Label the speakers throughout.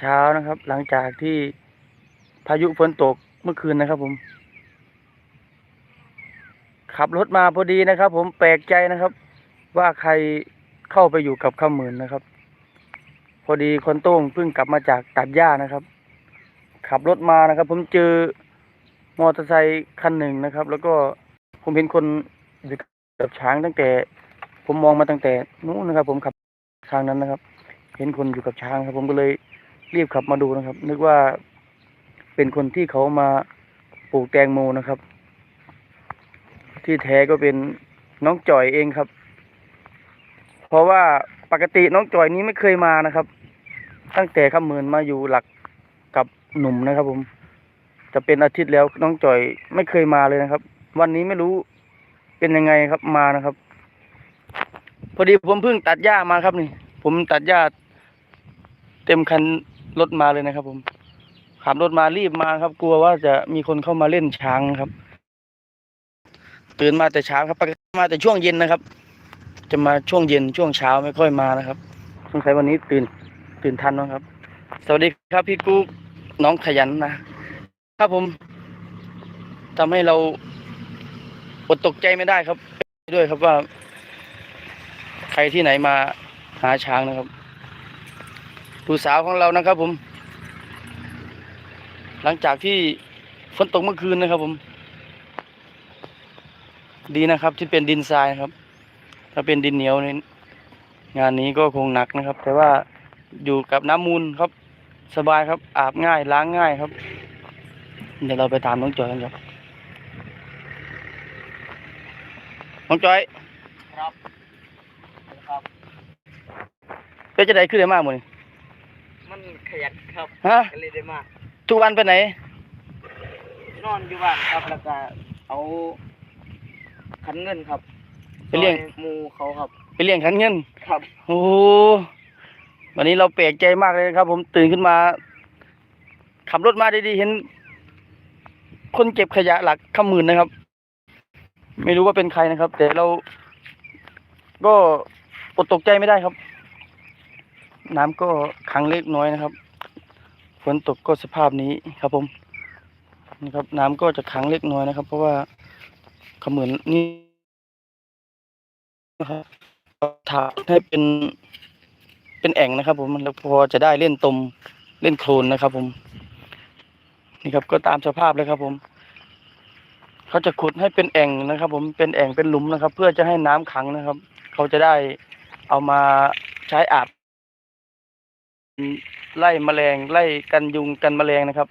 Speaker 1: เช้าๆนะครับ หลังจากที่พายุฝนตกเมื่อคืนนะครับ ผม ขับรถมาพอดีนะครับ ผมแปลกใจนะครับ ว่าใครเข้าไปอยู่กับข้าหมื่นนะครับ พอดีคนโต้งเพิ่งกลับมาจากตัดหญ้านะครับ ขับรถมานะครับ ผมเจอมอเตอร์ไซค์คันหนึ่งนะครับ แล้วก็ผมเห็นคนอยู่กับช้างตั้งแต่ ผมมองมาตั้งแต่นู้นนะครับ ผมขับทางนั้นนะครับ เห็นคนอยู่กับช้างครับ ผมก็เลย รีบขับมาดูนะครับ นึกว่าเป็นคนที่เขามาปลูกแตงโมนะครับ ที่แท้ก็เป็นน้องจ่อยเองครับ เพราะว่าปกติน้องจ่อยนี้ไม่เคยมานะครับ ตั้งแต่ขมื่นมาอยู่หลักกับหนุ่มนะครับ ผม จะเป็นอาทิตย์แล้วน้องจ่อยไม่เคยมาเลยนะครับ วันนี้ไม่รู้เป็นยังไงครับมานะครับ พอดีผมเพิ่งตัดหญ้ามาครับนี่ ผมตัดหญ้าเต็มคัน รถมาเลยนะครับ ผมขับรถมารีบมาครับ กลัวว่าจะมีคนเข้ามาเล่นช้างครับ ตื่นมาแต่เช้าครับปกติมาแต่ช่วงเย็นนะครับ จะมาช่วงเย็นช่วงเช้าไม่ค่อยมานะครับสงสัยวันนี้ตื่น ตื่นทันนะครับ สวัสดีครับพี่กุ๊กน้องขยันนะครับผมทำให้เราอดตกใจไม่ได้ครับ ด้วยครับว่า ใครที่ไหนมาหาช้างนะครับ ผู้สาวของเรานะครับผม หลังจากที่ฝนตกเมื่อคืนนะครับผม ดีนะครับที่เป็นดินทรายนะครับ ถ้าเป็นดินเหนียวนี่งานนี้ก็คงหนักนะครับ แต่ว่าอยู่กับน้ำมูลครับ สบายครับ อาบง่ายล้างง่ายครับ เดี๋ยวเราไปตามน้องจอยกันครับน้องจอย
Speaker 2: ครับครับ
Speaker 1: เป็นจะได้ขึ้นได้มากมั้ย
Speaker 2: มันขยันครับ
Speaker 1: ฮะ
Speaker 2: ก็เลยได้มาก
Speaker 1: ทุกวันไปไหน
Speaker 2: นอนอยู่บ้านครับแล้วก็เอาขันเงินครับ
Speaker 1: ไปเลี้ยง
Speaker 2: ซอหมูเขาครับ
Speaker 1: ไปเลี้ยงขันเงิน
Speaker 2: ครับ
Speaker 1: โอ้โหวันนี้เราแปลกใจมากเลยครับ ผมตื่นขึ้นมา ขับรถมาดีๆเห็น คนเก็บขยะหลักขมื่นนะครับ ไม่รู้ว่าเป็นใครนะครับ แต่เราก็อดตกใจไม่ได้ครับ น้ำก็ขังเล็กน้อยนะครับ ฝนตกก็สภาพนี้ครับผมนะครับ น้ำก็จะขังเล็กน้อยนะครับ เพราะว่าเขมื่นนี่นะครับถาให้เป็นเป็นแอ่งนะครับ ผมแล้วพอจะได้เล่นตมเล่นโคลนนะครับ ผม นี่ครับก็ตามสภาพเลยครับ ผมเขาจะขุดให้เป็นแอ่งนะครับ ผมเป็นแอ่งเป็นหลุมนะครับ เพื่อจะให้น้ำขังนะครับ เขาจะได้เอามาใช้อาบ ไล่แมลงไล่กันยุงกันแมลงนะครับ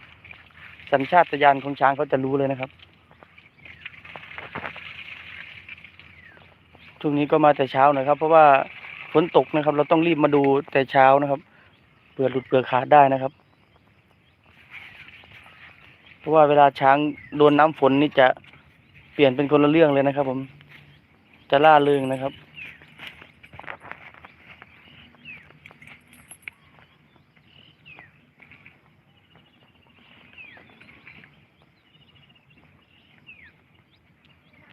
Speaker 1: สัญชาตญาณของช้างเขาจะรู้เลยนะครับช่วงนี้ก็มาแต่เช้าหน่อยครับ เพราะว่าฝนตกนะครับ เราต้องรีบมาดูแต่เช้านะครับเปลือหลุดเปลือกขาดได้นะครับ เพราะว่าเวลาช้างโดนน้ำฝนนี่จะเปลี่ยนเป็นคนละเรื่องเลยนะครับ ผมจะล่าเริงนะครับ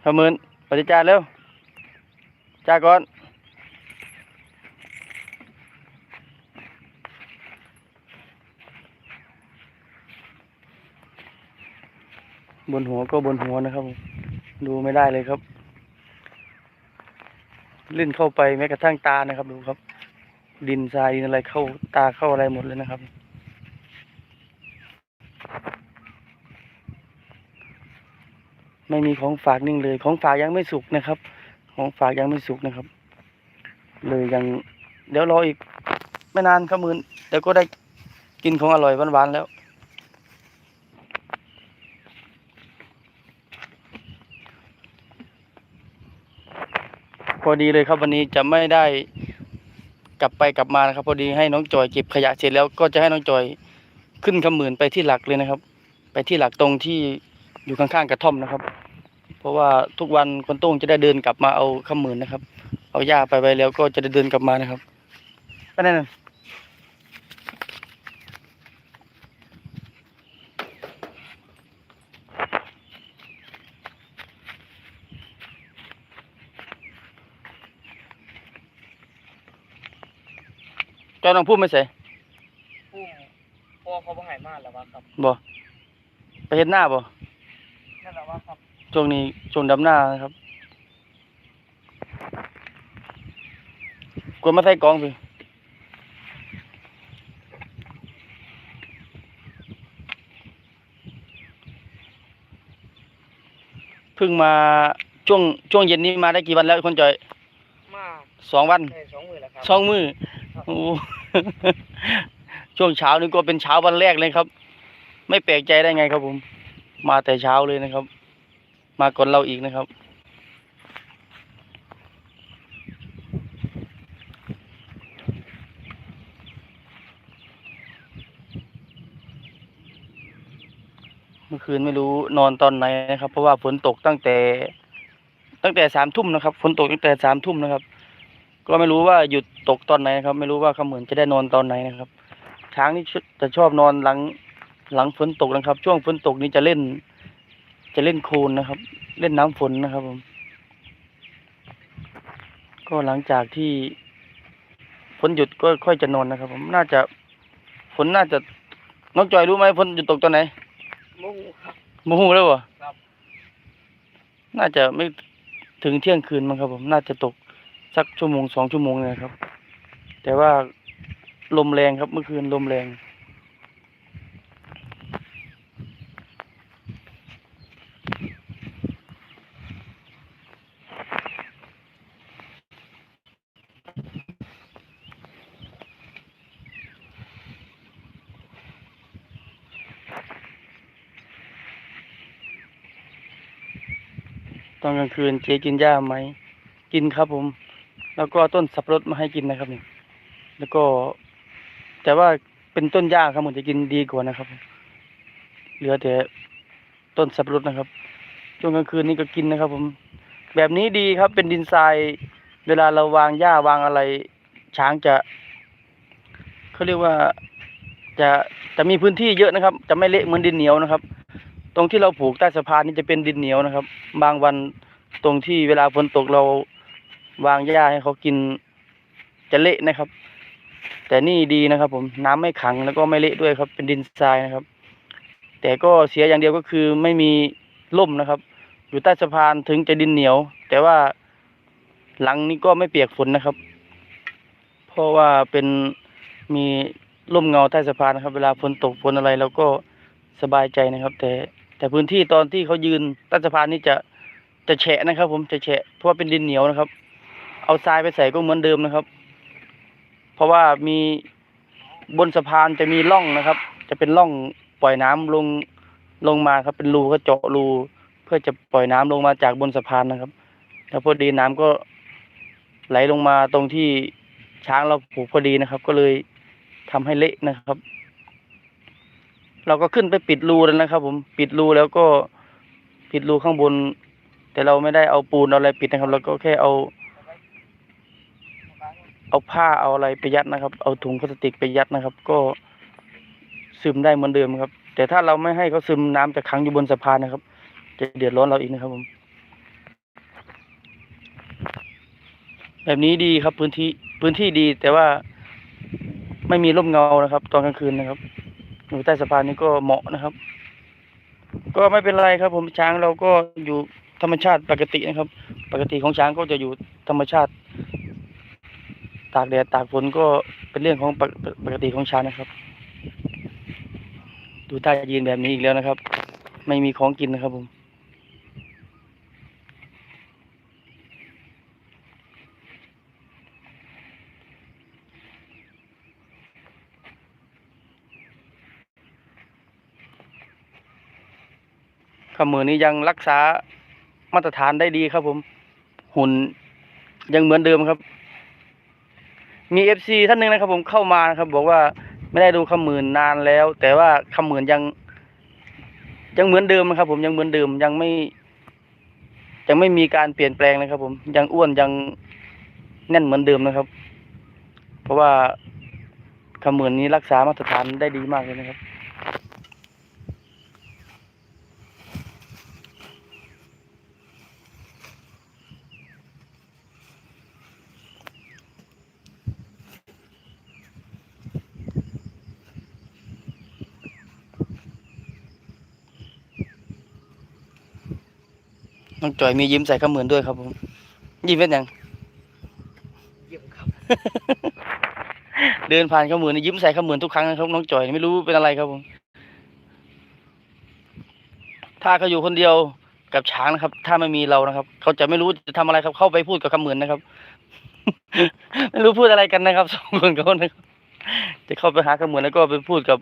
Speaker 1: พะเมินปฏิจารเร็วจาก่อนบนหัวก็บนหัวนะครับ ดูไม่ได้เลยครับ ลื่นเข้าไปแม้กระทั่งตานะครับ ดูครับ ดินทรายดินอะไรเข้าตาเข้าอะไรหมดเลยนะครับ ไม่มีของฝากนิ่งเลย ของฝากยังไม่สุกนะครับ ของฝากยังไม่สุกนะครับ เลยยัง เดี๋ยวรออีกไม่นานครับมืนเดี๋ยวก็ได้กินของอร่อยหวานๆแล้ว พอดีเลยครับวันนี้จะไม่ได้กลับไปกลับมานะครับ พอดีให้น้องจอยเก็บขยะเสร็จแล้วก็จะให้น้องจอยขึ้นขมื่นไปที่หลักเลยนะครับ ไปที่หลักตรงที่ อยู่ข้างๆกระท่อมนะครับ เพราะว่าทุกวันคนโต้งจะได้เดินกลับมาเอาขมื่นนะครับ เอาหญ้าไปไว้แล้วก็จะได้เดินกลับมานะครับก็นั่นนะจอยน้องพูดไม่ใส่
Speaker 2: ผู้พ่อเขาบ่ให้มาแล้วว่าครับ
Speaker 1: บ่ไปเฮ็ดหน้าบ่
Speaker 2: นั่นแหละว่าครับ
Speaker 1: ช่วงนี้ช่วงดำหน้านะครับกวนมาใส่กองพี่เพิ่งมาช่วงช่วงเย็นนี้มาได้กี่วันแล้วคนจอย
Speaker 2: มา
Speaker 1: สองวัน
Speaker 2: ได้สองมือแล้วครับ
Speaker 1: สองมือโอ้ช่วงเช้านี่ก็เป็นเช้าวันแรกเลยครับ ไม่แปลกใจได้ไงครับผม มาแต่เช้าเลยนะครับ มาก่อนเราอีกนะครับ เมื่อคืนไม่รู้นอนตอนไหนนะครับ เพราะว่าฝนตกตั้งแต่ ตั้งแต่สามทุ่มนะครับฝนตกตั้งแต่สามทุ่มนะครับ ก็ไม่รู้ว่าหยุดตกตอนไหนครับ ไม่รู้ว่าเขาเหมือนจะได้นอนตอนไหนนะครับช้างนี่จะชอบนอนหลังหลังฝนตกนะครับ ช่วงฝนตกนี่จะเล่น จะเล่นโคลนนะครับ เล่นน้ำฝนนะครับผม ก็หลังจากที่ฝนหยุดก็ค่อยจะนอนนะครับ ผมน่าจะฝนน่าจะน้องจอยรู้ไหมฝนหยุดตกตอนไหน
Speaker 2: มูครับ
Speaker 1: โมโหแล้วเหรอ
Speaker 2: ครับ
Speaker 1: น่าจะไม่ถึงเที่ยงคืนมั้งครับ ผมน่าจะตกสักชั่วโมงสองชั่วโมงเลยครับ แต่ว่าลมแรงครับเมื่อคืนลมแรง ตอนกลางคืนเจ๊กินหญ้าไหม กินครับผม แล้วก็ต้นสับปะรดมาให้กินนะครับนี่แล้วก็ แต่ว่าเป็นต้นหญ้าครับผมจะกินดีกว่านะครับ เหลือแต่ต้นสับปะรดนะครับช่วงกลางคืนนี่ก็กินนะครับ ผม แบบนี้ดีครับเป็นดินทราย เวลาเราวางหญ้าวางอะไร ช้างจะเขาเรียกว่าจะจะมีพื้นที่เยอะนะครับ จะไม่เละเหมือนดินเหนียวนะครับ ตรงที่เราผูกใต้สะพานนี่จะเป็นดินเหนียวนะครับ บางวันตรงที่เวลาฝนตกเราวางหญ้าให้เขากินจะเละนะครับ แต่นี่ดีนะครับ ผมน้ำไม่ขังแล้วก็ไม่เละด้วยครับ เป็นดินทรายนะครับ แต่ก็เสียอย่างเดียวก็คือไม่มีร่มนะครับ อยู่ใต้สะพานถึงจะดินเหนียว แต่ว่าหลังนี้ก็ไม่เปียกฝนนะครับ เพราะว่าเป็นมีร่มเงาใต้สะพานนะครับ เวลาฝนตกฝนอะไรเราก็สบายใจนะครับ แต่ แต่พื้นที่ตอนที่เขายืนใต้สะพานนี่จะจะแฉะนะครับ ผมจะแฉะเพราะว่าเป็นดินเหนียวนะครับ เอาทรายไปใส่ก็เหมือนเดิมนะครับ เพราะว่ามีบนสะพานจะมีร่องนะครับ จะเป็นร่องปล่อยน้ำลงลงมาครับ เป็นรูก็เจาะรู เพื่อจะปล่อยน้ำลงมาจากบนสะพานนะครับ แล้วพอดีน้ำก็ไหลลงมาตรงที่ช้างเราผูกพอดีนะครับ ก็เลยทำให้เละนะครับ เราก็ขึ้นไปปิดรูแล้วนะครับ ผมปิดรูแล้วก็ปิดรูข้างบน แต่เราไม่ได้เอาปูนเอาอะไรปิดนะครับ เราก็แค่เอา เอาผ้าเอาอะไรไปยัดนะครับ เอาถุงพลาสติกไปยัดนะครับ ก็ซึมได้เหมือนเดิมครับ แต่ถ้าเราไม่ให้เขาซึมน้ำจะขังอยู่บนสะพานนะครับ จะเดือดร้อนเราอีกนะครับผม แบบนี้ดีครับพื้นที่พื้นที่ดีแต่ว่าไม่มีร่มเงานะครับ ตอนกลางคืนนะครับ อยู่ใต้สะพานนี้ก็เหมาะนะครับ ก็ไม่เป็นไรครับ ผมช้างเราก็อยู่ธรรมชาติปกตินะครับ ปกติของช้างก็จะอยู่ธรรมชาติ ตากแดดตากฝนก็เป็นเรื่องของปกปกติของช้างนะครับ ดูใต้ยืนแบบนี้อีกแล้วนะครับ ไม่มีของกินนะครับผม ขมือนี้ยังรักษามาตรฐานได้ดีครับผม หุ่นยังเหมือนเดิมครับ มีเอฟซีท่านหนึ่งนะครับ ผมเข้ามานะครับ บอกว่าไม่ได้ดูขมืนนานแล้ว แต่ว่าขมืนยัง ยังเหมือนเดิมนะครับ ผมยังเหมือนเดิมยังไม่ ยังไม่มีการเปลี่ยนแปลงนะครับ ผมยังอ้วนยังแน่นเหมือนเดิมนะครับ เพราะว่าขมืนนี้รักษามาตรฐานได้ดีมากเลยนะครับ น้องจอยมียิ้มใส่ข้ามือนด้วยครับผม ยิ้มเป็นยัง
Speaker 2: เยี่ยมครับ
Speaker 1: เดินผ่านข้ามือนนี่ยิ้มใส่ข้ามือนทุกครั้งนะครับน้องจอยไม่รู้เป็นอะไรครับผม ถ้าเขาอยู่คนเดียวกับช้างนะครับ ถ้าไม่มีเรานะครับ เขาจะไม่รู้จะทำอะไรครับ เข้าไปพูดกับข้ามือนนะครับ ไม่รู้พูดอะไรกันนะครับสองคนเขานะครับ จะเข้าไปหาข้ามือนแล้วก็ไปพูดกับ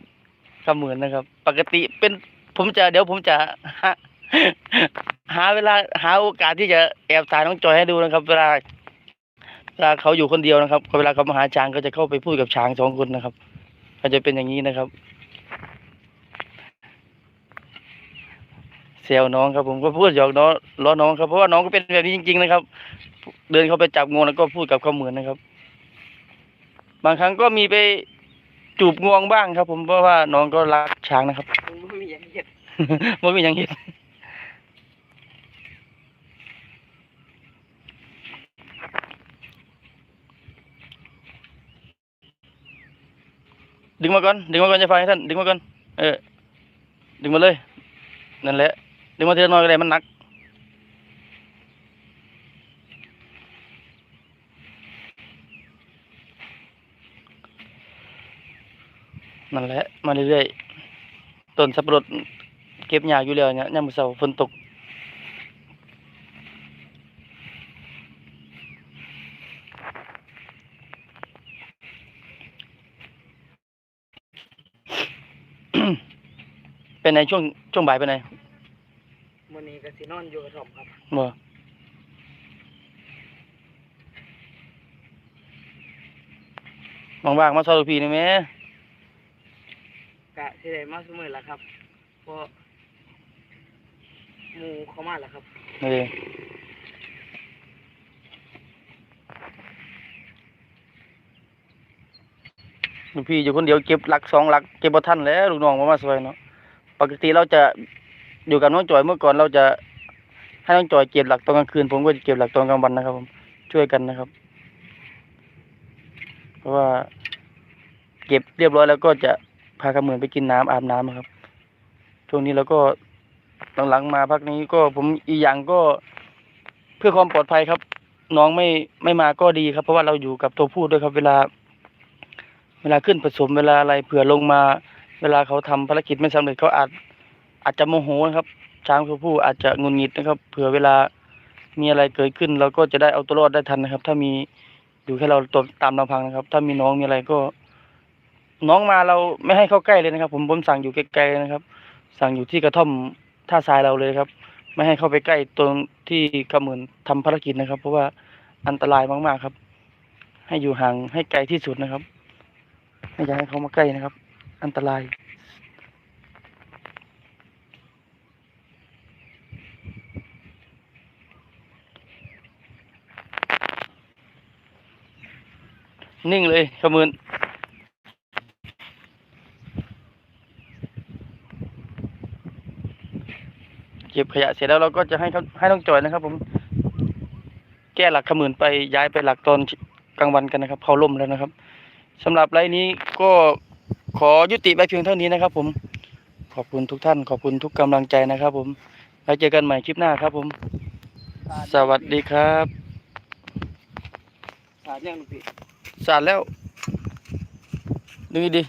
Speaker 1: ข้ามือนนะครับ ปกติเป็นผมจะเดี๋ยวผมจะ หาหาเวลาหาโอกาสที่จะแอบถ่ายน้องจอยให้ดูนะครับ เวลาเวลาเขาอยู่คนเดียวนะครับเวลาเขามาหาช้างก็จะเข้าไปพูดกับช้างสองคนนะครับก็จะเป็นอย่างนี้นะครับเซลน้องครับผมก็พูดหยอกน้องล้อน้องครับเพราะว่าน้องก็เป็นแบบนี้จริง ๆ นะครับ เดินเข้าไปจับงวงแล้วก็พูดกับเขาเหมือนนะครับ บางครั้งก็มีไปจูบงวงบ้างครับ ผมเพราะว่าน้องก็รักช้างนะครับ
Speaker 2: ผมไม่มีอย่างเห็ด
Speaker 1: บ่มีหยังเฮ็ด ดึงมาก่อน ดึงมาก่อนจะไฟท่าน ดึงมาก่อน เออ ดึงมาเลย นั่นแหละ ดึงมาเทีละน้อยก็ได้มันหนัก นั่นแหละ มาเรื่อยๆ ต้นสับปะรดเก็บหญ้าอยู่แล้วเนี่ยยามมื้อเช้าฝนตก เป็นไงช่วงช่วงบ่ายเป็นไง
Speaker 2: วันนี้ก็สินอนอยู่กระท่อมครับ
Speaker 1: บ่ว่างๆมาซอยลูกพี่นี่แหม่
Speaker 2: กะสิได้มาเสมอละครับเพราะหมูเข้ามาแล้วครับ
Speaker 1: เออลูกพี่อยู่คนเดียวเก็บหลักสองหลักเก็บบ่ทันแล้วลูกน้องบ่มาซอยเนาะ ปกติเราจะอยู่กับน้องจอยเมื่อก่อนเราจะให้น้องจอยเก็บหลักตอนกลางคืน ผมก็จะเก็บหลักตอนกลางวันนะครับ ผมช่วยกันนะครับ เพราะว่า เก็บเรียบร้อยแล้วก็จะพากระเหมือนไปกินน้ำอาบน้ำครับช่วงนี้เราก็หลังๆมาพักนี้ก็ผมอีกอย่างก็เพื่อความปลอดภัยครับ น้องไม่ไม่มาก็ดีครับ เพราะว่าเราอยู่กับตัวผู้ด้วยครับ เวลา เวลาขึ้นผสมเวลาอะไรเผื่อลงมา เวลาเขาทำภารกิจไม่สำเร็จเขาอาจอาจจะโมโหนะครับ ช้างตัวผู้อาจจะงุนงิดนะครับ เผื่อเวลามีอะไรเกิดขึ้นเราก็จะได้เอาตัวรอดได้ทันนะครับ ถ้ามีอยู่แค่เราตัวตามลำพังนะครับ ถ้ามีน้องมีอะไรก็ น้องมาเราไม่ให้เข้าใกล้เลยนะครับ ผมผมสั่งอยู่ไกลๆนะครับ สั่งอยู่ที่กระท่อมท่าทรายเราเลยครับ ไม่ให้เข้าไปใกล้ตรงที่ขมือนทำภารกิจนะครับ เพราะว่าอันตรายมากๆครับ ให้อยู่ห่างให้ไกลที่สุดนะครับไม่อยากให้เขามาใกล้นะครับ อันตราย นิ่งเลยขมืนเก็บขยะเสร็จแล้วเราก็จะให้เขาให้น้องจอยนะครับ ผม แก้หลักขมือนไปย้ายไปหลักตอนกลางวันกันนะครับเขาล่มแล้วนะครับสำหรับไลน์นี้ก็ ขอยุติไปเพียงเท่านี้นะครับ ผมขอบคุณทุกท่าน ขอบคุณทุกกำลังใจนะครับ ผมแล้วเจอกันใหม่คลิปหน้าครับ ผม สวัสดีครับ
Speaker 2: สาดยังลูกพี่
Speaker 1: สาดแล้วดูดิ